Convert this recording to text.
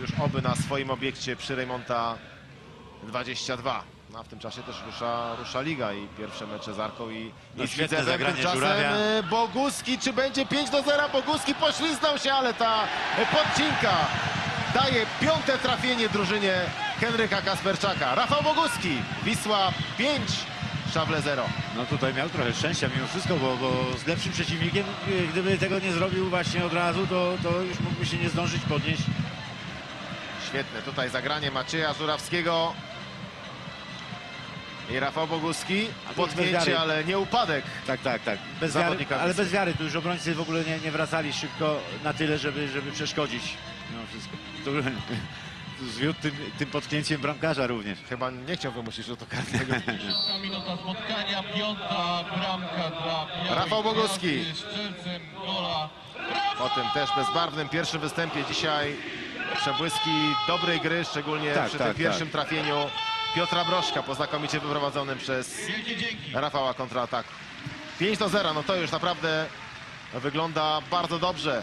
już oby na swoim obiekcie przy Reymonta 22. No, a w tym czasie też rusza, rusza liga i pierwsze mecze z Arką i, No, i z świetne Widzewem. zagranie Żurawia. e, Boguski, czy będzie 5 do 0? Boguski pośliznął się, ale ta e, podcinka daje piąte trafienie drużynie Henryka Kasperczaka. Rafał Boguski, Wisła 5, Szable 0. No tutaj miał trochę szczęścia mimo wszystko, bo, bo z lepszym przeciwnikiem, y, gdyby tego nie zrobił właśnie od razu, to, to już mógłby się nie zdążyć podnieść. Świetne tutaj zagranie Macieja Żurawskiego i Rafał Boguski. Potknięcie, ale nie upadek. Tak, tak, tak. Bez wiary, Zawodnika ale bez wiary. Tu już obrońcy w ogóle nie, nie wracali szybko na tyle, żeby, żeby przeszkodzić. No wszystko. Tu, tu zwiódł tym, tym potknięciem bramkarza również. Chyba nie chciał wymusić rzutu karnego. Piąta minuta spotkania, piąta bramka dla Rafał Boguski. Po tym też bezbarwnym pierwszym występie dzisiaj przebłyski dobrej gry, szczególnie Tak, przy tak, tym pierwszym trafieniu Piotra Broszka po znakomicie wyprowadzonym przez. Rafała kontrataku. 5 do 0, no to już naprawdę wygląda bardzo dobrze.